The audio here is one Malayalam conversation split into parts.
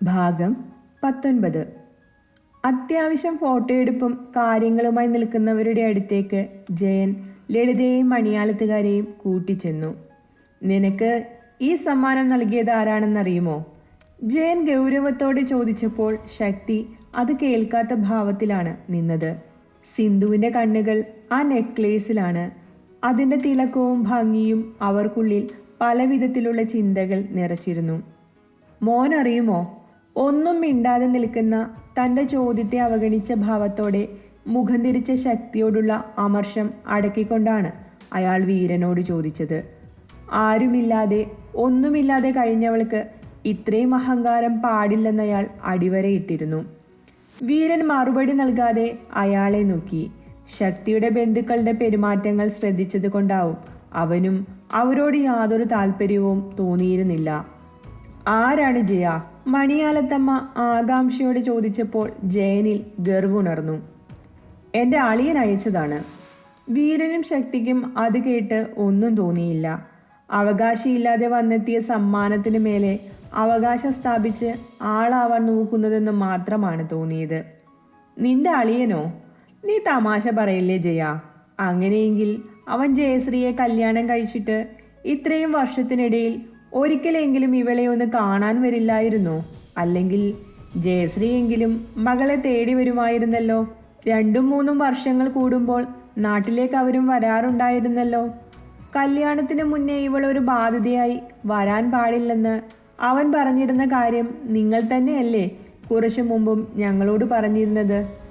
ഭാഗം പത്തൊൻപത്. അത്യാവശ്യം ഫോട്ടോയെടുപ്പും കാര്യങ്ങളുമായി നിൽക്കുന്നവരുടെ അടുത്തേക്ക് ജയൻ ലളിതയെയും മണിയാലത്തുകാരെയും കൂട്ടിച്ചെന്നു. നിനക്ക് ഈ സമ്മാനം നൽകിയത് ആരാണെന്നറിയുമോ? ജയൻ ഗൗരവത്തോടെ ചോദിച്ചപ്പോൾ ശക്തി അത് കേൾക്കാത്ത ഭാവത്തിലാണ് നിന്നത്. സിന്ധുവിന്റെ കണ്ണുകൾ ആ നെക്ലേസിലാണ് അതിന്റെ തിളക്കവും ഭംഗിയും അവർക്കുള്ളിൽ പലവിധത്തിലുള്ള ചിന്തകൾ നിറച്ചിരുന്നു. മോൻ അറിയുമോ? ഒന്നും മിണ്ടാതെ നിൽക്കുന്ന തന്റെ ചോദ്യത്തെ അവഗണിച്ച ഭാവത്തോടെ മുഖം തിരിച്ച ശക്തിയോടുള്ള അമർഷം അടക്കിക്കൊണ്ടാണ് അയാൾ വീരനോട് ചോദിച്ചത്. ആരുമില്ലാതെ ഒന്നുമില്ലാതെ കഴിഞ്ഞവൾക്ക് ഇത്രയും അഹങ്കാരം പാടില്ലെന്നയാൾ അടിവരയിട്ടിരുന്നു. വീരൻ മറുപടി നൽകാതെ അയാളെ നോക്കി. ശക്തിയുടെ ബന്ധുക്കളുടെ പെരുമാറ്റങ്ങൾ ശ്രദ്ധിച്ചത് കൊണ്ടാവും അവനും അവരോട് യാതൊരു താല്പര്യവും തോന്നിയിരുന്നില്ല. ആരാണ് ജയ? മണിയാലത്തമ്മ ആകാംക്ഷയോട് ചോദിച്ചപ്പോൾ ജയനിൽ ഗർവുണർന്നു. എന്റെ അളിയൻ അയച്ചതാണ്. വീരനും ശക്തിക്കും അത് കേട്ട് ഒന്നും തോന്നിയില്ല. അവകാശിയില്ലാതെ വന്നെത്തിയ സമ്മാനത്തിന് മേലെ അവകാശം സ്ഥാപിച്ച് ആളാവാൻ നോക്കുന്നതെന്ന് മാത്രമാണ് തോന്നിയത്. നിന്റെ അളിയനോ? നീ തമാശ പറയില്ലേ ജയ? അങ്ങനെയെങ്കിൽ അവൻ ജയശ്രീയെ കല്യാണം കഴിച്ചിട്ട് ഇത്രയും വർഷത്തിനിടയിൽ ഒരിക്കലെങ്കിലും ഇവളെ ഒന്ന് കാണാൻ വരില്ലായിരുന്നോ. അല്ലെങ്കിൽ ജയശ്രീയെങ്കിലും മകളെ തേടി വരുമായിരുന്നല്ലോ. രണ്ടും മൂന്നും വർഷങ്ങൾ കൂടുമ്പോൾ നാട്ടിലേക്ക് അവരും വരാറുണ്ടായിരുന്നല്ലോ. കല്യാണത്തിന് മുന്നേ ഇവൾ ഒരു ബാധ്യതയായി വരാൻ പാടില്ലെന്ന് അവൻ പറഞ്ഞിരുന്ന കാര്യം നിങ്ങൾ തന്നെയല്ലേ കുറച്ചു മുമ്പും ഞങ്ങളോട് പറഞ്ഞിരുന്നത്?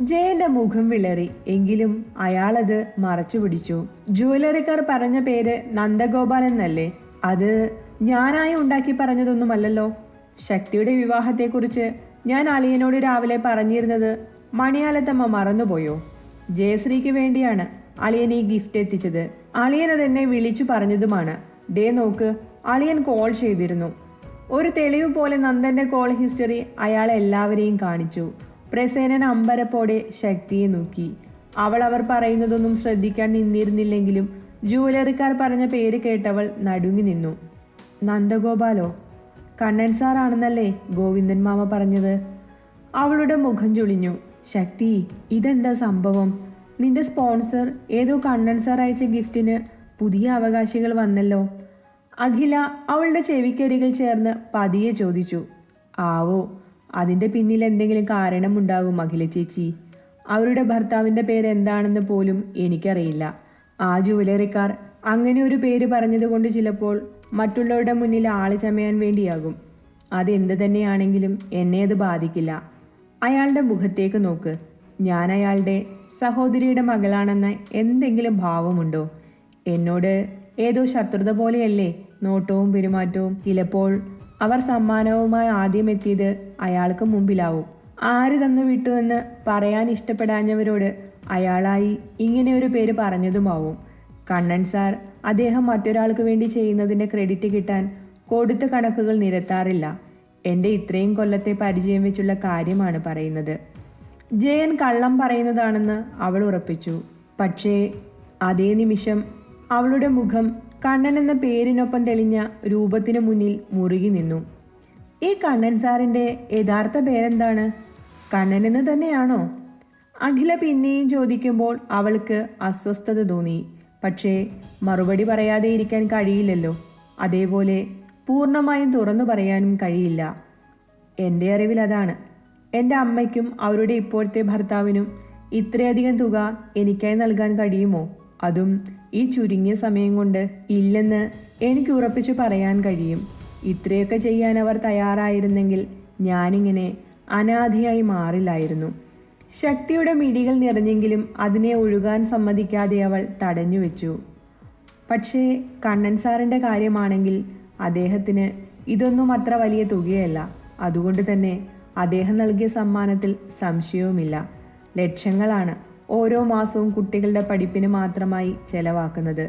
ജയന്റെ മുഖം വിളറി. എങ്കിലും അയാളത് മറച്ചു പിടിച്ചു. ജുവലറിക്കാർ പറഞ്ഞ പേര് നന്ദഗോപാൽ എന്നല്ലേ? അത് ഞാനായി ഉണ്ടാക്കി പറഞ്ഞതൊന്നുമല്ലല്ലോ. ശക്തിയുടെ വിവാഹത്തെക്കുറിച്ച് ഞാൻ അളിയനോട് രാവിലെ പറഞ്ഞിരുന്നത് മണിയാലത്തമ്മ മറന്നുപോയോ? ജയശ്രീക്ക് വേണ്ടിയാണ് അളിയൻ ഈ ഗിഫ്റ്റ് എത്തിച്ചത്. അളിയൻ അതെന്നെ വിളിച്ചു പറഞ്ഞതുമാണ്. ഡേ നോക്ക് അളിയൻ കോൾ ചെയ്തിരുന്നു. ഒരു തെളിവ് പോലെ നന്ദന്റെ കോൾ ഹിസ്റ്ററി അയാൾ എല്ലാവരെയും കാണിച്ചു. പ്രസേനൻ അമ്പരപ്പോടെ ശക്തിയെ നോക്കി. അവൾ അവർ പറയുന്നതൊന്നും ശ്രദ്ധിക്കാൻ നിന്നിരുന്നില്ലെങ്കിലും ജുവലറിക്കാർ പറഞ്ഞ പേര് കേട്ടവൾ നടുങ്ങി നിന്നു. നന്ദഗോപാലോ? കണ്ണൻ സാറാണെന്നല്ലേ ഗോവിന്ദൻ മാമ പറഞ്ഞത്? അവളുടെ മുഖം ചുളിഞ്ഞു. ശക്തി ഇതെന്താ സംഭവം? നിന്റെ സ്പോൺസർ ഏതോ കണ്ണൻ സാർ അയച്ച ഗിഫ്റ്റിന് പുതിയ അവകാശികൾ വന്നല്ലോ. അഖില അവളുടെ ചെവിക്കരികിൽ ചേർന്ന് പതിയെ ചോദിച്ചു. ആവോ അതിന്റെ പിന്നിൽ എന്തെങ്കിലും കാരണമുണ്ടാകും അഖില ചേച്ചി. അവരുടെ ഭർത്താവിന്റെ പേര് എന്താണെന്ന് പോലും എനിക്കറിയില്ല. ആ ജുവലറിക്കാർ അങ്ങനെ ഒരു പേര് പറഞ്ഞതുകൊണ്ട് ചിലപ്പോൾ മറ്റുള്ളവരുടെ മുന്നിൽ ആൾ ചമയാൻ വേണ്ടിയാകും. അതെന്ത് തന്നെയാണെങ്കിലും എന്നെ അത് ബാധിക്കില്ല. അയാളുടെ മുഖത്തേക്ക് നോക്ക്. ഞാൻ അയാളുടെ സഹോദരിയുടെ മകളാണെന്ന് എന്തെങ്കിലും ഭാവമുണ്ടോ? എന്നോട് ഏതോ ശത്രുത പോലെയല്ലേ നോട്ടവും പെരുമാറ്റവും. ചിലപ്പോൾ അവർ സമ്മാനവുമായി ആദ്യം എത്തിയത് അയാൾക്ക് മുമ്പിലാവും. ആര് തന്നു വിട്ടുവെന്ന് പറയാൻ ഇഷ്ടപ്പെടാഞ്ഞവരോട് അയാളായി ഇങ്ങനെ ഒരു പേര് പറഞ്ഞതുമാവും. കണ്ണൻ സാർ അദ്ദേഹം മറ്റൊരാൾക്ക് വേണ്ടി ചെയ്യുന്നതിന്റെ ക്രെഡിറ്റ് കിട്ടാൻ കൊടുത്ത കണക്കുകൾ നിരത്താറില്ല. എന്റെ ഇത്രയും കൊല്ലത്തെ പരിചയം വെച്ചുള്ള കാര്യമാണ് പറയുന്നത്. ജയൻ കള്ളം പറയുന്നതാണെന്ന് അവൾ ഉറപ്പിച്ചു. പക്ഷേ അതേ നിമിഷം അവളുടെ മുഖം കണ്ണൻ എന്ന പേരിനൊപ്പം തെളിഞ്ഞ രൂപത്തിന് മുന്നിൽ മുറുകി നിന്നു. ഈ കണ്ണൻ സാറിന്റെ യഥാർത്ഥ പേരെന്താണ്? കണ്ണൻ എന്ന് തന്നെയാണോ? അഖില പിന്നെയും ചോദിക്കുമ്പോൾ അവൾക്ക് അസ്വസ്ഥത തോന്നി. പക്ഷേ മറുപടി പറയാതെ ഇരിക്കാൻ കഴിയില്ലല്ലോ. അതേപോലെ പൂർണമായും തുറന്നു പറയാനും കഴിയില്ല. എന്റെ അറിവിൽ അതാണ്. എന്റെ അമ്മയ്ക്കും അവരുടെ ഇപ്പോഴത്തെ ഭർത്താവിനും ഇത്രയധികം തുക എനിക്കായി നൽകാൻ കഴിയുമോ? അതും ഈ ചുരുങ്ങിയ സമയം കൊണ്ട് ഇല്ലെന്ന് എനിക്ക് ഉറപ്പിച്ചു പറയാൻ കഴിയും. ഇത്രയൊക്കെ ചെയ്യാൻ അവർ തയ്യാറായിരുന്നെങ്കിൽ ഞാനിങ്ങനെ അനാഥയായി മാറില്ലായിരുന്നു. ശക്തിയുടെ മിടികൾ നിറഞ്ഞെങ്കിലും അതിനെ ഒഴുകാൻ സമ്മതിക്കാതെ അവൾ തടഞ്ഞു വെച്ചു. പക്ഷേ കണ്ണൻ സാറിന്റെ കാര്യമാണെങ്കിൽ അദ്ദേഹത്തിന് ഇതൊന്നും അത്ര വലിയ തുകയല്ല. അതുകൊണ്ട് തന്നെ അദ്ദേഹം നൽകിയ സമ്മാനത്തിൽ സംശയവുമില്ല. ലക്ഷങ്ങളാണ്. ഓരോ മാസവും കുട്ടികളുടെ പഠിപ്പിന് മാത്രമായി ചെലവാക്കുന്നത്.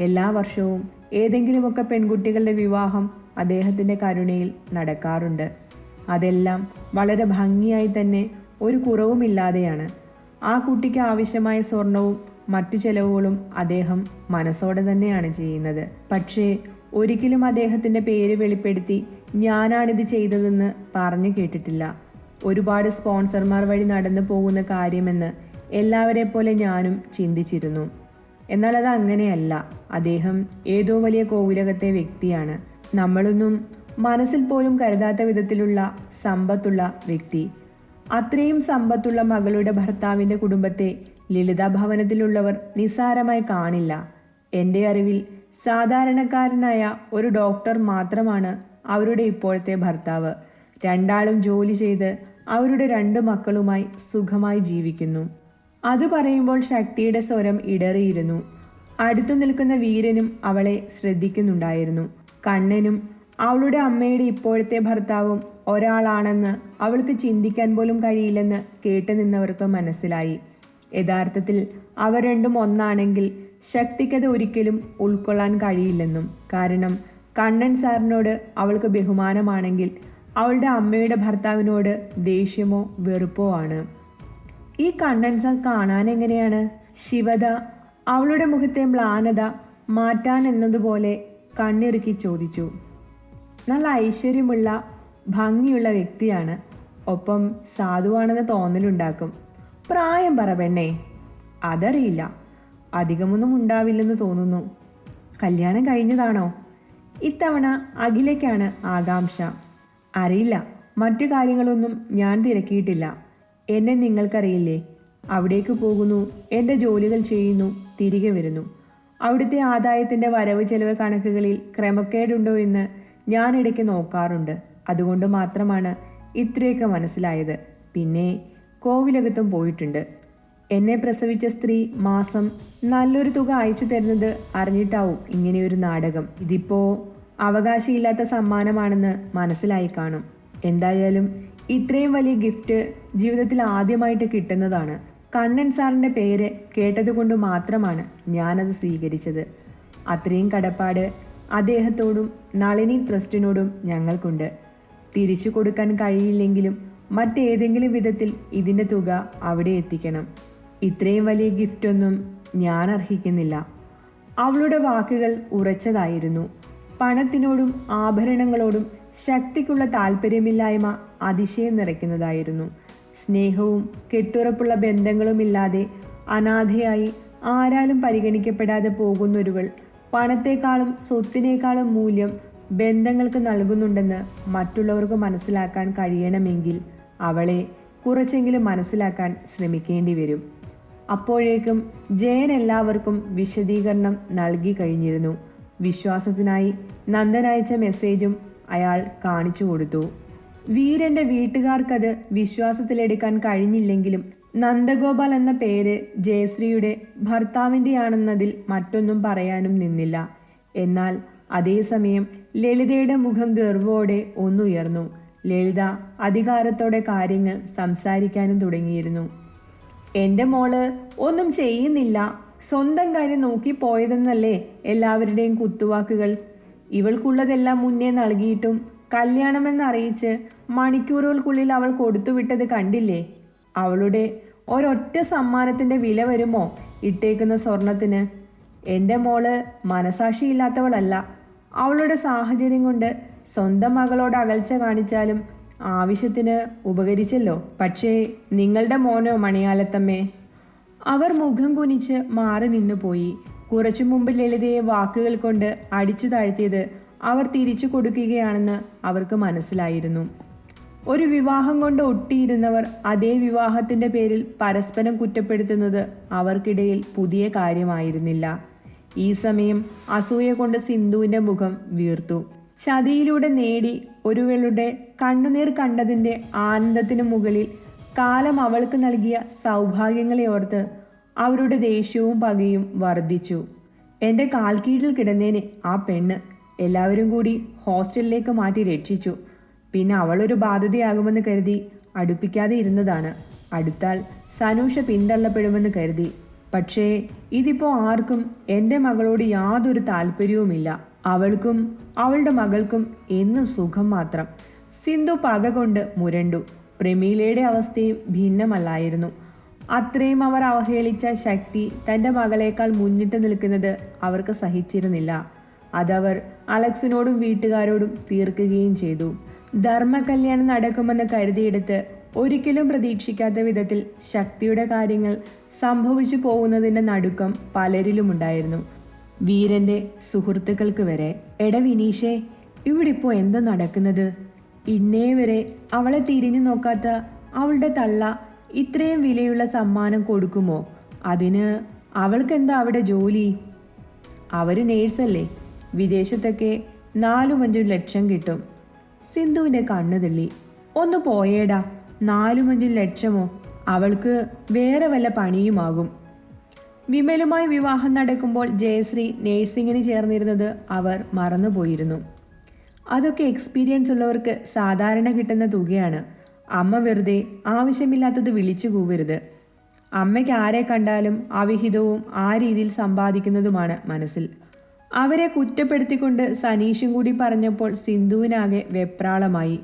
എല്ലാ വർഷവും ഏതെങ്കിലുമൊക്കെ പെൺകുട്ടികളുടെ വിവാഹം അദ്ദേഹത്തിന്റെ കരുണയിൽ നടക്കാറുണ്ട്. അതെല്ലാം വളരെ ഭംഗിയായി തന്നെ ഒരു കുറവുമില്ലാതെയാണ്. ആ കുട്ടിക്ക് ആവശ്യമായ സ്വർണവും മറ്റു ചെലവുകളും അദ്ദേഹം മനസ്സോടെ തന്നെയാണ് ചെയ്യുന്നത്. പക്ഷേ ഒരിക്കലും അദ്ദേഹത്തിന്റെ പേര് വെളിപ്പെടുത്തി ഞാനാണിത് ചെയ്തതെന്ന് പറഞ്ഞു കേട്ടിട്ടില്ല. ഒരുപാട് സ്പോൺസർമാർ വഴി നടന്നു പോകുന്ന കാര്യമെന്ന് എല്ലാവരെ പോലെ ഞാനും ചിന്തിച്ചിരുന്നു. എന്നാൽ അത് അങ്ങനെയല്ല. അദ്ദേഹം ഏതോ വലിയ കോവിലകത്തെ വ്യക്തിയാണ്. നമ്മളൊന്നും മനസ്സിൽ പോലും കരുതാത്ത വിധത്തിലുള്ള സമ്പത്തുള്ള വ്യക്തി. അത്രയും സമ്പത്തുള്ള മകളുടെ ഭർത്താവിന്റെ കുടുംബത്തെ ലളിതാ ഭവനത്തിലുള്ളവർ നിസ്സാരമായി കാണില്ല. എന്റെ അറിവിൽ സാധാരണക്കാരനായ ഒരു ഡോക്ടർ മാത്രമാണ് അവരുടെ ഇപ്പോഴത്തെ ഭർത്താവ്. രണ്ടാളും ജോലി ചെയ്ത് അവരുടെ രണ്ട് മക്കളുമായി സുഖമായി ജീവിക്കുന്നു. അത് പറയുമ്പോൾ ശക്തിയുടെ സ്വരം ഇടറിയിരുന്നു. അടുത്തു നിൽക്കുന്ന വീരനും അവളെ ശ്രദ്ധിക്കുന്നുണ്ടായിരുന്നു. കണ്ണനും അവളുടെ അമ്മയുടെ ഇപ്പോഴത്തെ ഭർത്താവും ഒരാളാണെന്ന് അവൾക്ക് ചിന്തിക്കാൻ പോലും കഴിയില്ലെന്ന് കേട്ടു നിന്നവർക്ക് മനസ്സിലായി. യഥാർത്ഥത്തിൽ അവർ രണ്ടും ഒന്നാണെങ്കിൽ ശക്തിക്കത് ഒരിക്കലും ഉൾക്കൊള്ളാൻ കഴിയില്ലെന്നും കാരണം കണ്ണൻ സാറിനോട് അവൾക്ക് ബഹുമാനമാണെങ്കിൽ അവളുടെ അമ്മയുടെ ഭർത്താവിനോട് ദേഷ്യമോ വെറുപ്പോ ആണ്. ഈ കണ്ടൻസർ കാണാൻ എങ്ങനെയാണ്? ശിവത അവളുടെ മുഖത്തെ മ്ലാനത മാറ്റാൻ എന്നതുപോലെ കണ്ണിറുക്കി ചോദിച്ചു. നല്ല ഐശ്വര്യമുള്ള ഭംഗിയുള്ള വ്യക്തിയാണ്. ഒപ്പം സാധുവാണെന്ന് തോന്നലുണ്ടാക്കും. പ്രായം പറ പെണ്ണേ. അതറിയില്ല. അധികമൊന്നും ഉണ്ടാവില്ലെന്ന് തോന്നുന്നു. കല്യാണം കഴിഞ്ഞതാണോ? ഇത്തവണ അഖിലേക്കാണ് ആകാംക്ഷ. അറിയില്ല. മറ്റു കാര്യങ്ങളൊന്നും ഞാൻ തിരക്കിയിട്ടില്ല. എന്നെ നിങ്ങൾക്കറിയില്ലേ? അവിടേക്ക് പോകുന്നു എന്റെ ജോലികൾ ചെയ്യുന്നു തിരികെ വരുന്നു. അവിടുത്തെ ആദായത്തിന്റെ വരവ് ചെലവ് കണക്കുകളിൽ ക്രമക്കേടുണ്ടോ എന്ന് ഞാൻ ഇടയ്ക്ക് നോക്കാറുണ്ട്. അതുകൊണ്ട് മാത്രമാണ് ഇത്രയൊക്കെ മനസ്സിലായത്. പിന്നെ കോവിലകത്തും പോയിട്ടുണ്ട്. എന്നെ പ്രസവിച്ച സ്ത്രീ മാസം നല്ലൊരു തുക അയച്ചു തരുന്നത് അറിഞ്ഞിട്ടാവും ഇങ്ങനെയൊരു നാടകം. ഇതിപ്പോ അവകാശമില്ലാത്ത സമ്മാനമാണെന്ന് മനസ്സിലായി കാണും. എന്തായാലും ഇത്രയും വലിയ ഗിഫ്റ്റ് ജീവിതത്തിൽ ആദ്യമായിട്ട് കിട്ടുന്നതാണ്. കണ്ണൻ സാറിന്റെ പേര് കേട്ടതുകൊണ്ട് മാത്രമാണ് ഞാനത് സ്വീകരിച്ചത്. അത്രയും കടപ്പാട് അദ്ദേഹത്തോടും നളിനി ട്രസ്റ്റിനോടും ഞങ്ങൾക്കുണ്ട്. തിരിച്ചു കൊടുക്കാൻ കഴിയില്ലെങ്കിലും മറ്റേതെങ്കിലും വിധത്തിൽ ഇതിന്റെ തുക അവിടെ എത്തിക്കണം. ഇത്രയും വലിയ ഗിഫ്റ്റൊന്നും ഞാൻ അർഹിക്കുന്നില്ല. അവളുടെ വാക്കുകൾ ഉറച്ചതായിരുന്നു. പണത്തിനോടും ആഭരണങ്ങളോടും ശക്തിക്കുള്ള താല്പര്യമില്ലായ്മ അതിശയം നിറയ്ക്കുന്നതായിരുന്നു. സ്നേഹവും കെട്ടുറപ്പുള്ള ബന്ധങ്ങളുമില്ലാതെ അനാഥയായി ആരാലും പരിഗണിക്കപ്പെടാതെ പോകുന്നൊരുവൾ പണത്തെക്കാളും സ്വത്തിനേക്കാളും മൂല്യം ബന്ധങ്ങൾക്ക് നൽകുന്നുണ്ടെന്ന് മറ്റുള്ളവർക്ക് മനസ്സിലാക്കാൻ കഴിയണമെങ്കിൽ അവളെ കുറച്ചെങ്കിലും മനസ്സിലാക്കാൻ ശ്രമിക്കേണ്ടി വരും അപ്പോഴേക്കും ജയൻ എല്ലാവർക്കും വിശദീകരണം നൽകി കഴിഞ്ഞിരുന്നു. വിശ്വാസത്തിനായി നന്ദൻ അയച്ച മെസ്സേജും അയാൾ കാണിച്ചു കൊടുത്തു. വീരന്റെ വീട്ടുകാർക്കത് വിശ്വാസത്തിലെടുക്കാൻ കഴിഞ്ഞില്ലെങ്കിലും നന്ദഗോപാൽ എന്ന പേര് ജയശ്രീയുടെ ഭർത്താവിന്റെയാണെന്നതിൽ മറ്റൊന്നും പറയാനും നിന്നില്ല. എന്നാൽ അതേസമയം ലളിതയുടെ മുഖം ഗർവോടെ ഒന്നുയർന്നു. ലളിത അധികാരത്തോടെ കാര്യങ്ങൾ സംസാരിക്കാനും തുടങ്ങിയിരുന്നു. എന്റെ മോൾ ഒന്നും ചെയ്യുന്നില്ല. സ്വന്തം കാര്യം നോക്കി പോയതെന്നല്ലേ എല്ലാവരുടെയും കുത്തുവാക്കുകൾ. ഇവൾക്കുള്ളതെല്ലാം മുന്നേ നൽകിയിട്ടും കല്യാണമെന്നറിയിച്ച് മണിക്കൂറുകൾക്കുള്ളിൽ അവൾ കൊടുത്തുവിട്ടത് കണ്ടില്ലേ? അവളുടെ ഒരൊറ്റ സമ്മാനത്തിന്റെ വില വരുമോ ഇട്ടേക്കുന്ന സ്വർണത്തിന്? എന്റെ മോൾ മനസാക്ഷിയില്ലാത്തവളല്ല. അവളുടെ സാഹചര്യം കൊണ്ട് സ്വന്തം മകളോട് അകൽച്ച കാണിച്ചാലും ആവശ്യത്തിന് ഉപകരിച്ചല്ലോ. പക്ഷേ നിങ്ങളുടെ മോനോ മണിയാലത്തമ്മേ? അവർ മുഖം കുനിച്ച് മാറി നിന്നുപോയി. കുറച്ചു മുമ്പ് ലളിതയെ വാക്കുകൾ കൊണ്ട് അടിച്ചു താഴ്ത്തിയത് അവർ തിരിച്ചു കൊടുക്കുകയാണെന്ന് അവർക്ക് മനസ്സിലായിരുന്നു. ഒരു വിവാഹം കൊണ്ട് ഒട്ടിയിരുന്നവർ അതേ വിവാഹത്തിന്റെ പേരിൽ പരസ്പരം കുറ്റപ്പെടുത്തുന്നത് അവർക്കിടയിൽ പുതിയ കാര്യമായിരുന്നില്ല. ഈ സമയം അസൂയ കൊണ്ട് സിന്ധുവിന്റെ മുഖം വീർത്തു. ചതിയിലൂടെ നേടി ഒരുവളുടെ കണ്ണുനീർ കണ്ടതിന്റെ ആനന്ദത്തിനു മുകളിൽ കാലം അവൾക്ക് നൽകിയ സൗഭാഗ്യങ്ങളെ ഓർത്ത് അവരുടെ ദേഷ്യവും പകയും വർദ്ധിച്ചു. എന്റെ കാൽക്കീഴിൽ കിടന്നേനെ ആ പെണ്ണ് എല്ലാവരും കൂടി ഹോസ്റ്റലിലേക്ക് മാറ്റി രക്ഷിച്ചു. പിന്നെ അവളൊരു ബാധ്യതയാകുമെന്ന് കരുതി അടുപ്പിക്കാതെ ഇരുന്നതാണ്. അടുത്താൽ സനൂഷ പിന്തള്ളപ്പെടുമെന്ന് കരുതി. പക്ഷേ ഇതിപ്പോൾ ആർക്കും എന്റെ മകളോട് യാതൊരു താല്പര്യവുമില്ല. അവൾക്കും അവളുടെ മകൾക്കും എന്നും സുഖം മാത്രം. സിന്ധു പക കൊണ്ട് മുരണ്ടു. പ്രമീലയുടെ അവസ്ഥയും ഭിന്നമല്ലായിരുന്നു. അത്രയും അവർ അവഹേളിച്ച ശക്തി തന്റെ മകളേക്കാൾ മുന്നിട്ട് നിൽക്കുന്നത് അവർക്ക് സഹിച്ചിരുന്നില്ല. അതവർ അലക്സിനോടും വീട്ടുകാരോടും തീർക്കുകയും ചെയ്തു. ധർമ്മകല്യാണം നടക്കുമെന്ന് കരുതിയെടുത്ത് ഒരിക്കലും പ്രതീക്ഷിക്കാത്ത വിധത്തിൽ ശക്തിയുടെ കാര്യങ്ങൾ സംഭവിച്ചു പോകുന്നതിന്റെ നടുക്കം പലരിലുമുണ്ടായിരുന്നു. വീരന്റെ സുഹൃത്തുക്കൾക്ക് വരെ എട വിനീഷേ ഇവിടെ ഇപ്പോൾ എന്താ നടക്കുന്നത്? ഇന്നേ വരെ അവളെ തിരിഞ്ഞു നോക്കാത്ത അവളുടെ തള്ള ഇത്രയും വിലയുള്ള സമ്മാനം കൊടുക്കുമോ? അതിന് അവൾക്കെന്താ അവിടെ ജോലി? അവർ നേഴ്സല്ലേ? വിദേശത്തൊക്കെ നാലും അഞ്ചും ലക്ഷം കിട്ടും. സിന്ധുവിന്റെ കണ്ണു തള്ളി. ഒന്ന് പോയേടാ. നാലും അഞ്ചും ലക്ഷമോ? അവൾക്ക് വേറെ വല്ല പണിയുമാകും. വിമലുമായി വിവാഹം നടക്കുമ്പോൾ ജയശ്രീ നേഴ്സിങ്ങിന് ചേർന്നിരുന്നത് അവർ മറന്നുപോയിരുന്നു. അതൊക്കെ എക്സ്പീരിയൻസ് ഉള്ളവർക്ക് സാധാരണ കിട്ടുന്ന തുകയാണ്. അമ്മ വെറുതെ ആവശ്യമില്ലാത്തത് വിളിച്ചു കൂവരുത്. അമ്മയ്ക്ക് ആരെ കണ്ടാലും അവിഹിതവും ആ രീതിയിൽ സമ്പാദിക്കുന്നതുമാണ് മനസ്സിൽ. അവരെ കുറ്റപ്പെടുത്തിക്കൊണ്ട് സനീഷും കൂടി പറഞ്ഞപ്പോൾ സിന്ധുവിനാകെ വെപ്രാളമായി.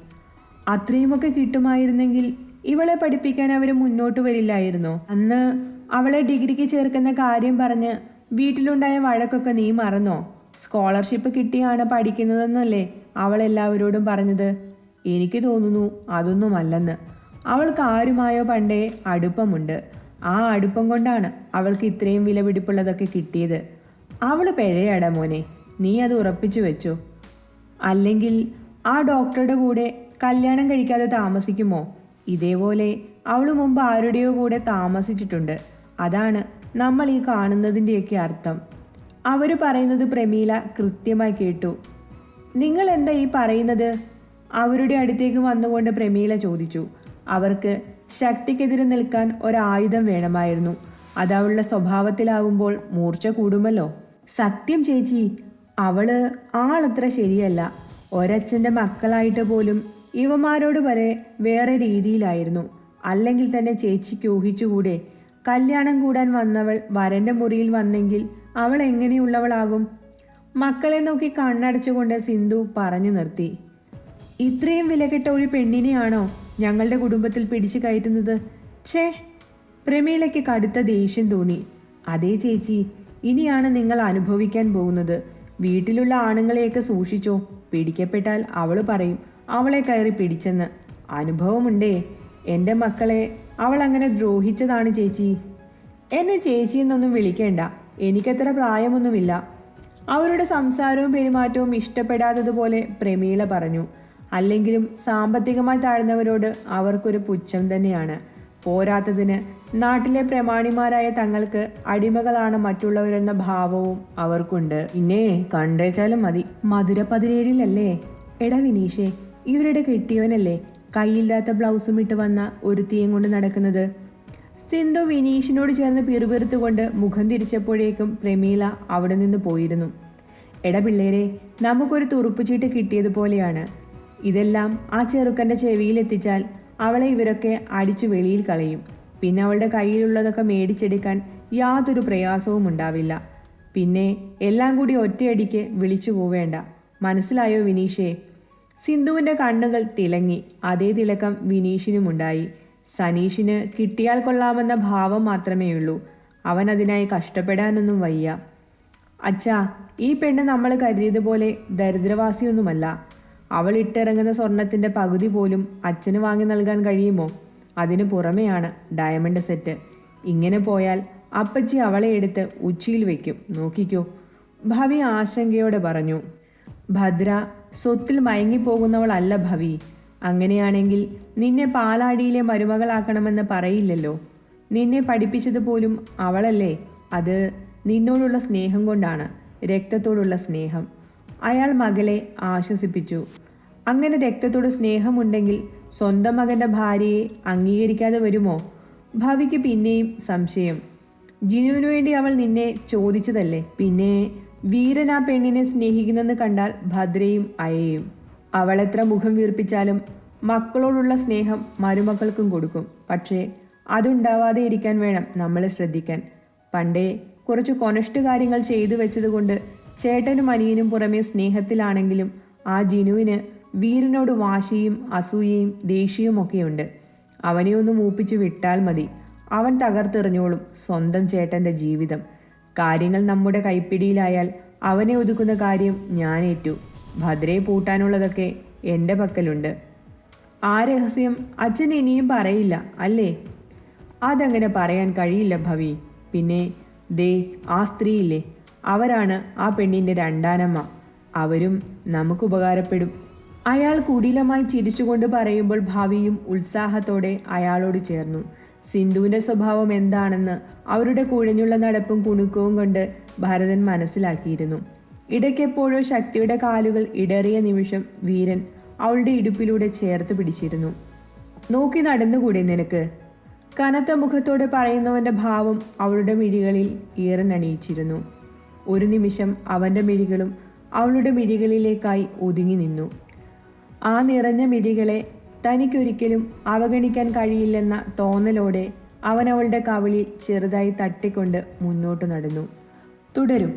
അത്രയുമൊക്കെ കിട്ടുമായിരുന്നെങ്കിൽ ഇവളെ പഠിപ്പിക്കാൻ അവർ മുന്നോട്ട് വരില്ലായിരുന്നോ? അന്ന് അവളെ ഡിഗ്രിക്ക് ചേർക്കുന്ന കാര്യം പറഞ്ഞ് വീട്ടിലുണ്ടായ വഴക്കൊക്കെ നീ മറന്നോ? സ്കോളർഷിപ്പ് കിട്ടിയാണ് പഠിക്കുന്നതെന്നല്ലേ? അവൾ എല്ലാവരോടും പറഞ്ഞത് എനിക്ക് തോന്നുന്നു അതൊന്നുമല്ലെന്ന്. അവൾക്ക് ആരുമായോ പണ്ടേ അടുപ്പമുണ്ട്. ആ അടുപ്പം കൊണ്ടാണ് അവൾക്ക് ഇത്രയും വിലപിടിപ്പുള്ളതൊക്കെ കിട്ടിയത്. അവൾ പിഴയട മോനെ നീ അത് ഉറപ്പിച്ചു വെച്ചു. അല്ലെങ്കിൽ ആ ഡോക്ടറുടെ കൂടെ കല്യാണം കഴിക്കാതെ താമസിക്കുമോ? ഇതേപോലെ അവൾ മുമ്പ് ആരുടെയോ കൂടെ താമസിച്ചിട്ടുണ്ട്. അതാണ് നമ്മൾ ഈ കാണുന്നതിന്റെയൊക്കെ അർത്ഥം. അവർ പറയുന്നത് പ്രമീല കൃത്യമായി കേട്ടു. നിങ്ങൾ എന്താ ഈ പറയുന്നത്? അവരുടെ അടുത്തേക്ക് വന്നുകൊണ്ട് പ്രമീല ചോദിച്ചു. അവർക്ക് ശക്തിക്കെതിരെ നിൽക്കാൻ ഒരായുധം വേണമായിരുന്നു. അത് അവളുടെ സ്വഭാവത്തിലാവുമ്പോൾ മൂർച്ച കൂടുമല്ലോ. സത്യം ചേച്ചി അവൾ ആളത്ര ശരിയല്ല. ഒരച്ഛന്റെ മക്കളായിട്ട് പോലും ഇവമാരോട് വരെ വേറെ രീതിയിലായിരുന്നു. അല്ലെങ്കിൽ തന്നെ ചേച്ചിക്ക് ഊഹിച്ചുകൂടെ? കല്യാണം കൂടാൻ വന്നവൾ വരന്റെ മുറിയിൽ വന്നെങ്കിൽ അവൾ എങ്ങനെയുള്ളവളാകും? മക്കളെ നോക്കി കണ്ണടച്ചുകൊണ്ട് സിന്ധു പറഞ്ഞു നിർത്തി. ഇത്രയും വിലകെട്ട ഒരു പെണ്ണിനെയാണോ ഞങ്ങളുടെ കുടുംബത്തിൽ പിടിച്ചു കയറ്റുന്നത്? ഛേ പ്രമീളയ്ക്ക് കടുത്ത ദേഷ്യം തോന്നി. അതേ ചേച്ചി ഇനിയാണ് നിങ്ങൾ അനുഭവിക്കാൻ പോകുന്നത്. വീട്ടിലുള്ള ആണുങ്ങളെയൊക്കെ സൂക്ഷിച്ചോ? പിടിക്കപ്പെട്ടാൽ അവൾ പറയും അവളെ കയറി പിടിച്ചെന്ന്. അനുഭവമുണ്ടേ. എന്റെ മക്കളെ അവൾ അങ്ങനെ ദ്രോഹിച്ചതാണ് ചേച്ചി. എന്നെ ചേച്ചി എന്നൊന്നും വിളിക്കേണ്ട. എനിക്കത്ര പ്രായമൊന്നുമില്ല. അവരുടെ സംസാരവും പെരുമാറ്റവും ഇഷ്ടപ്പെടാത്തതുപോലെ പ്രമീള പറഞ്ഞു അല്ലെങ്കിലും സാമ്പത്തികമായി താഴ്ന്നവരോട് അവർക്കൊരു പുച്ഛം തന്നെയാണ്. പോരാത്തതിന് നാട്ടിലെ പ്രമാണിമാരായ തങ്ങൾക്ക് അടിമകളാണ് മറ്റുള്ളവരെന്ന ഭാവവും അവർക്കുണ്ട്. പിന്നെ കണ്ടേച്ചാലും മതി. മധുര പതിനേഴിലല്ലേ? എടാ വിനീഷേ ഇവരുടെ കെട്ടിയവനല്ലേ കൈയില്ലാത്ത ബ്ലൗസും ഇട്ട് വന്ന ഒരു ഒരുത്തിയും കൊണ്ട് നടക്കുന്നത് സിന്ധു വിനീഷിനോട് ചേർന്ന് പിറുപിറുത്തുകൊണ്ട് മുഖം തിരിച്ചപ്പോഴേക്കും പ്രമീല അവിടെ നിന്ന് പോയിരുന്നു. എട പിള്ളേരെ നമുക്കൊരു തുറുപ്പുചീട്ട് കിട്ടിയതുപോലെയാണ്. ഇതെല്ലാം ആ ചെറുക്കന്റെ ചെവിയിൽ എത്തിച്ചാൽ അവളെ ഇവരൊക്കെ അടിച്ചു വെളിയിൽ കളയും. പിന്നെ അവളുടെ കയ്യിലുള്ളതൊക്കെ മേടിച്ചെടുക്കാൻ യാതൊരു പ്രയാസവും ഉണ്ടാവില്ല. പിന്നെ എല്ലാം കൂടി ഒറ്റയടിക്ക് വിളിച്ചു പോവേണ്ട. മനസ്സിലായോ വിനീഷേ? സിന്ധുവിന്റെ കണ്ണുകൾ തിളങ്ങി അതേ തിളക്കം വിനീഷിനുമുണ്ടായി. സനീഷിന് കിട്ടിയാൽ കൊള്ളാമെന്ന ഭാവം മാത്രമേയുള്ളൂ അവൻ അതിനായി കഷ്ടപ്പെടാനൊന്നും വയ്യ. അച്ഛാ ഈ പെണ്ണ് നമ്മൾ കരുതിയതുപോലെ ദരിദ്രവാസിയൊന്നുമല്ല. അവൾ ഇട്ടിറങ്ങുന്ന സ്വർണത്തിന്റെ പകുതി പോലും അച്ഛന് വാങ്ങി നൽകാൻ കഴിയുമോ? അതിനു പുറമെയാണ് ഡയമണ്ട് സെറ്റ്. ഇങ്ങനെ പോയാൽ അപ്പച്ചി അവളെ എടുത്ത് ഉച്ചിയിൽ വെക്കും. നോക്കിക്കോ. ഭവി ആശങ്കയോടെ പറഞ്ഞു. ഭദ്ര സ്വത്തിൽ മയങ്ങിപ്പോകുന്നവളല്ല ഭവി. അങ്ങനെയാണെങ്കിൽ നിന്നെ പാലാടിയിലെ മരുമകളാക്കണമെന്ന് പറയില്ലല്ലോ. നിന്നെ പഠിപ്പിച്ചത് പോലും അവളല്ലേ? അത് നിന്നോടുള്ള സ്നേഹം കൊണ്ടാണ് രക്തത്തോടുള്ള സ്നേഹം. അയാൾ മകളെ ആശ്വസിപ്പിച്ചു. അങ്ങനെ രക്തത്തോട് സ്നേഹമുണ്ടെങ്കിൽ സ്വന്തം മകന്റെ ഭാര്യയെ അംഗീകരിക്കാതെ വരുമോ? ഭവിക്ക് പിന്നെയും സംശയം. ജിനുവിനു വേണ്ടി അവൾ നിന്നെ ചോദിച്ചതല്ലേ? പിന്നെ വീരൻ ആ പെണ്ണിനെ സ്നേഹിക്കുന്നെന്ന് കണ്ടാൽ ഭദ്രയും അയയും. അവൾ എത്ര മുഖം വീർപ്പിച്ചാലും മക്കളോടുള്ള സ്നേഹം മരുമക്കൾക്കും കൊടുക്കും. പക്ഷേ അതുണ്ടാവാതെ ഇരിക്കാൻ വേണം നമ്മൾ ശ്രദ്ധിക്കാൻ. പണ്ടേ കുറച്ച് കൊനഷ്ട കാര്യങ്ങൾ ചെയ്തു വെച്ചതുകൊണ്ട് ചേട്ടനും അനിയനും പുറമെ സ്നേഹത്തിലാണെങ്കിലും ആ ജിനുവിന് വീരനോട് വാശിയും അസൂയയും ദേഷ്യവും ഒക്കെയുണ്ട്. അവനെ ഒന്ന് മൂപ്പിച്ചു വിട്ടാൽ മതി. അവൻ തകർത്തെറിഞ്ഞോളും സ്വന്തം ചേട്ടന്റെ ജീവിതം. കാര്യങ്ങൾ നമ്മുടെ കൈപ്പിടിയിലായാൽ അവനെ ഒതുക്കുന്ന കാര്യം ഞാനേറ്റു. ഭദ്രയെ പൂട്ടാനുള്ളതൊക്കെ എന്റെ പക്കലുണ്ട്. ആ രഹസ്യം അച്ഛൻ ഇനിയും പറയില്ല അല്ലേ? അതങ്ങനെ പറയാൻ കഴിയില്ല ഭവി. പിന്നെ ദേ ആ സ്ത്രീയില്ലേ? അവരാണ് ആ പെണ്ണിന്റെ രണ്ടാനമ്മ. അവരും നമുക്ക് ഉപകാരപ്പെടും. അയാൾ കുടിലമായി ചിരിച്ചുകൊണ്ട് പറയുമ്പോൾ ഭാവിയും ഉത്സാഹത്തോടെ അയാളോട് ചേർന്നു. സിന്ധുവിന്റെ സ്വഭാവം എന്താണെന്ന് അവരുടെ കുഴഞ്ഞുള്ള നടപ്പും കുണുക്കവും കൊണ്ട് ഭരതൻ മനസ്സിലാക്കിയിരുന്നു. ഇടയ്ക്കെപ്പോഴോ ശക്തിയുടെ കാലുകൾ ഇടറിയ നിമിഷം വീരൻ അവളുടെ ഇടുപ്പിലൂടെ ചേർത്ത് പിടിച്ചിരുന്നു. നോക്കി നടന്നുകൂടെ നിനക്ക്. കനത്ത മുഖത്തോടെ പറയുന്നവന്റെ ഭാവം അവളുടെ മിഴികളിൽ ഈറനണിയിച്ചിരുന്നു ഒരു നിമിഷം അവന്റെ മിഴികളും അവളുടെ മിഴികളിലേക്കായി ഒതുങ്ങി നിന്നു. ആ നിറഞ്ഞ മിഴികളെ തനിക്കൊരിക്കലും അവഗണിക്കാൻ കഴിയില്ലെന്ന തോന്നലോടെ അവൻ അവളുടെ കവിളിൽ ചെറുതായി തട്ടിക്കൊണ്ട് മുന്നോട്ട് നടന്നു. തുടരും.